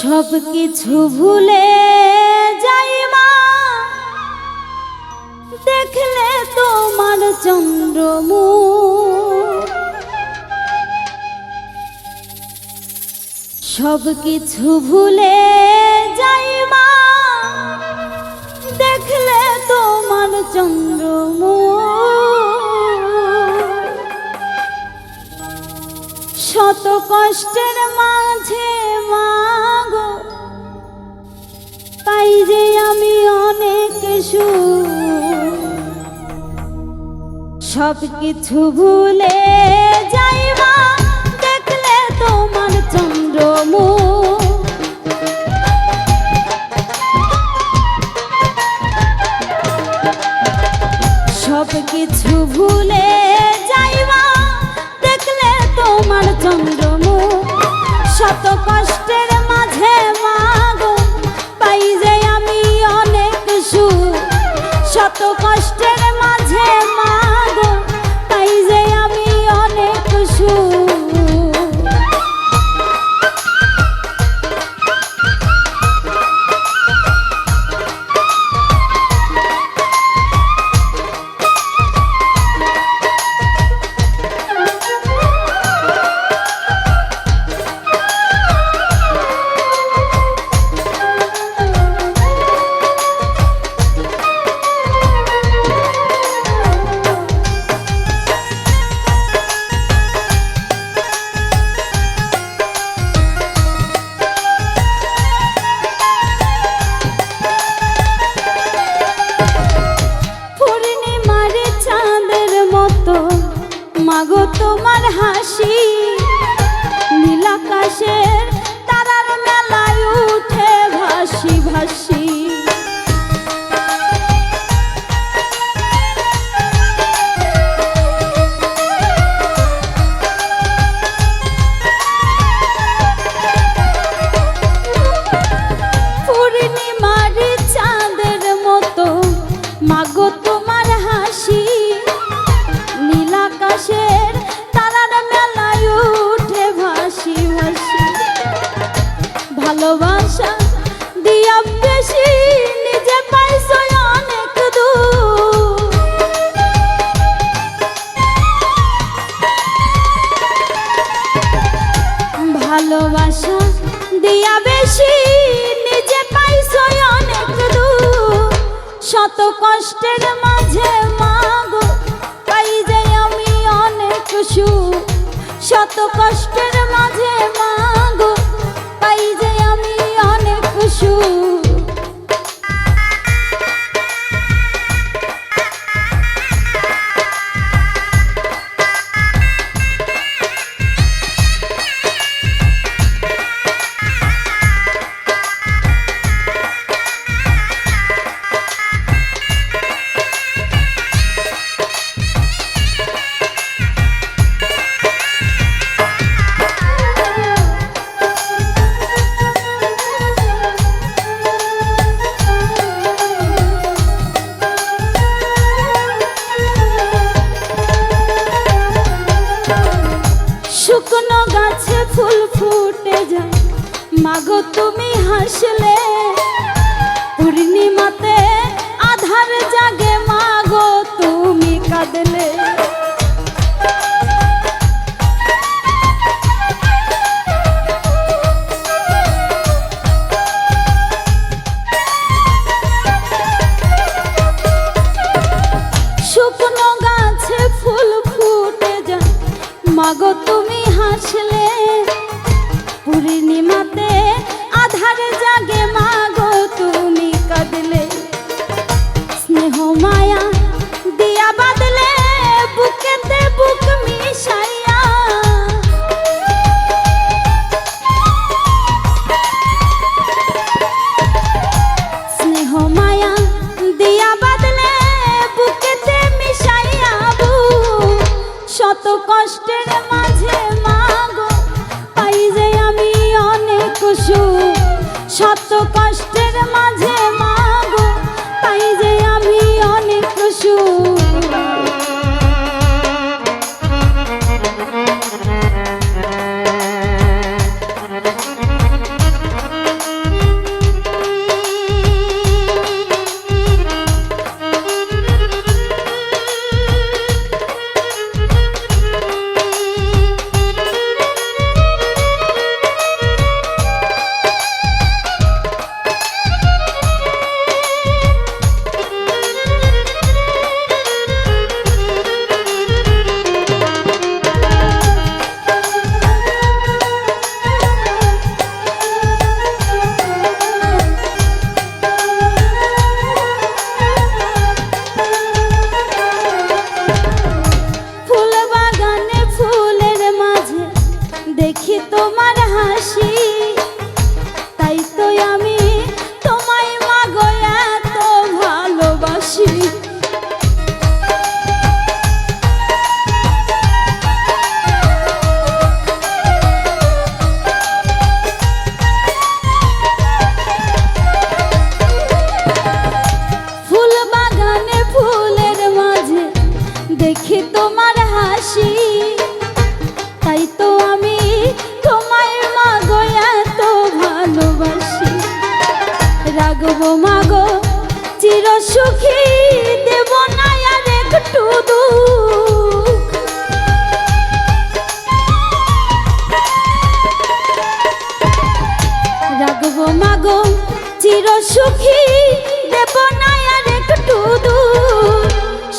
সব কিছু ভুলে যাই মা। দেখলে তোমার চন্দ্রমুখ। সব কিছু ভুলে যাই মা। দেখলে তোমার চন্দ্রমুখ। শত কষ্টের মাঝে মাগো পাই যে আমি অনেক সব কিছু ভুলে যাই মা দেখলে তোমার চন্দ্রমুখ। সব কিছু ভুলে যাইবা, দেখলে তোমার চন্দ্রমুখ। শত কষ্টের ভালোবাসা দিয়া বেশি, নিজে পাইছো অনেক দূর। শত কষ্টের মাঝে মাগো, পাই যাই আমি অনেক সুখ। শত কষ্টের মাঝে মাগো হাসলে পূর্ণিমাতে আধার জাগে মাগো, তুমি কাঁদলে। শুকনো গাছে ফুল ফুটে যায়। মাগো, তুমি হাসলে পূর্ণিমাতে আধার জাগে মাগো দেখি তোমার হাসি তাই তো আমি সুখী দেব না আর একটু মাগো, চির সুখী দেব না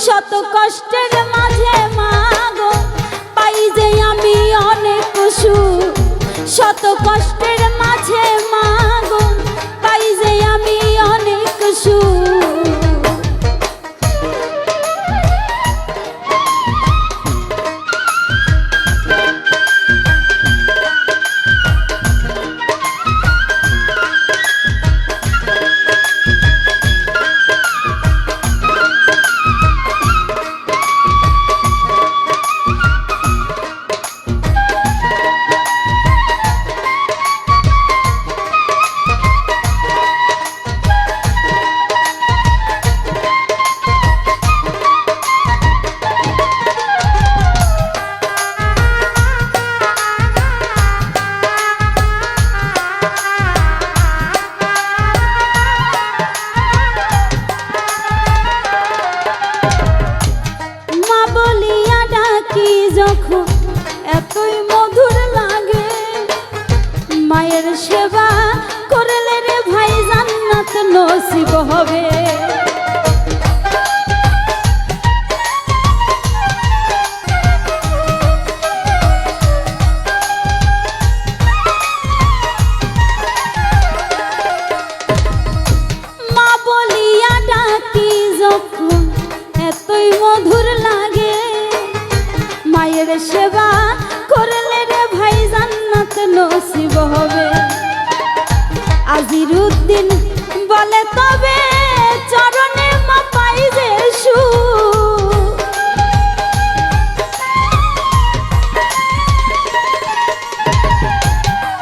শত কষ্টের মাঝে মাগো, পাই যে আমি অনেক সুখ। শত কষ্টের মাঝে মা হবে। এতই মধুর লাগে। মায়ের সেবা করলে রে ভাই জান্নাত নসিব হবে। আজিরুদ্দিন বলে তবে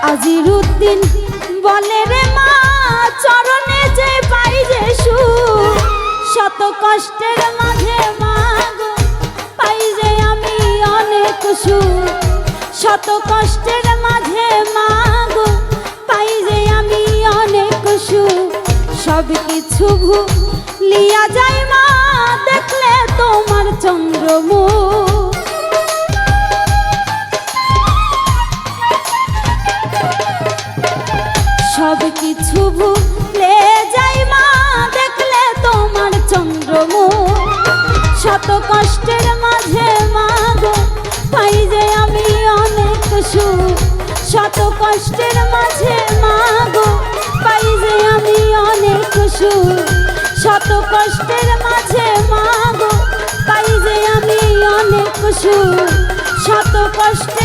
আজিরুদ্দিন বলে রে মা, চরণে যে পাই যে সুখ। শত কষ্টের মাঝে মাগো পাই যে আমি অনেক শত কষ্টের মাঝে মাগো সব কিছু লিয়া যাই মা, দেখলে তোমার চন্দ্রমুখ। সব কিছু ভুলে যাই মা, দেখলে তোমার চন্দ্রমুখ। শত কষ্টের মাঝে মাগো পাই যে আমি অনেক সুখ। শত কষ্টের মাঝে মাগো পাই যে আমি অনেক সুখ শত কষ্টের মাঝে মাগো, পাই যে আমি অনেক শত মা